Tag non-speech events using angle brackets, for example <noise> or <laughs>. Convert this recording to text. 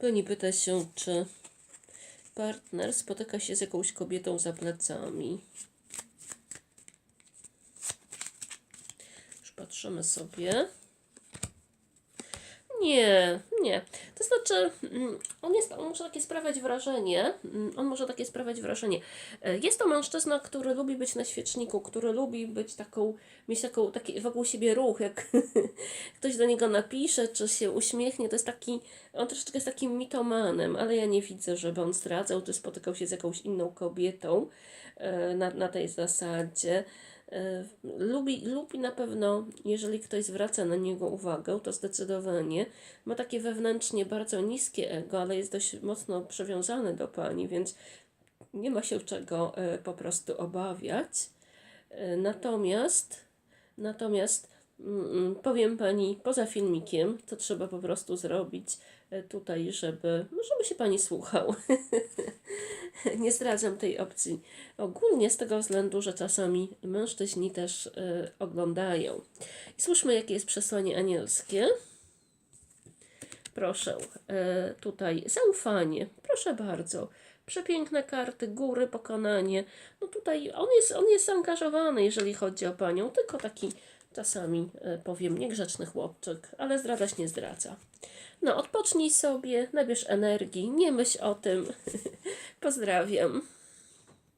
Pani pyta się, czy partner spotyka się z jakąś kobietą za plecami. Już patrzymy sobie. Nie, nie. To znaczy, mm, on, jest, on może takie sprawiać wrażenie, mm, on może takie sprawiać wrażenie. E, Jest to mężczyzna, który lubi być na świeczniku, który lubi być taką, mieć taką, taki wokół siebie ruch, jak <laughs> ktoś do niego napisze, czy się uśmiechnie, to jest taki, on troszeczkę jest takim mitomanem, ale ja nie widzę, żeby on zdradzał, czy spotykał się z jakąś inną kobietą e, na, na tej zasadzie. E, Lubi, lubi na pewno, jeżeli ktoś zwraca na niego uwagę, to zdecydowanie ma takie wewnętrznie bardzo niskie ego, ale jest dość mocno przywiązany do pani, więc nie ma się czego e, po prostu obawiać. E, Natomiast, natomiast mm, mm, powiem pani, poza filmikiem, to trzeba po prostu zrobić tutaj, żeby, żeby się pani słuchał. <laughs> <laughs> nie zdradzam tej opcji. Ogólnie z tego względu, że czasami mężczyźni też y, oglądają. I słyszmy, jakie jest przesłanie anielskie. Proszę, y, tutaj zaufanie, proszę bardzo. Przepiękne karty, góry, pokonanie. No tutaj on jest, on jest zaangażowany, jeżeli chodzi o panią, tylko taki czasami, y, powiem, niegrzeczny chłopczyk, ale zdradzać nie zdradza. No, odpocznij sobie, nabierz energii, nie myśl o tym. <laughs> Pozdrawiam.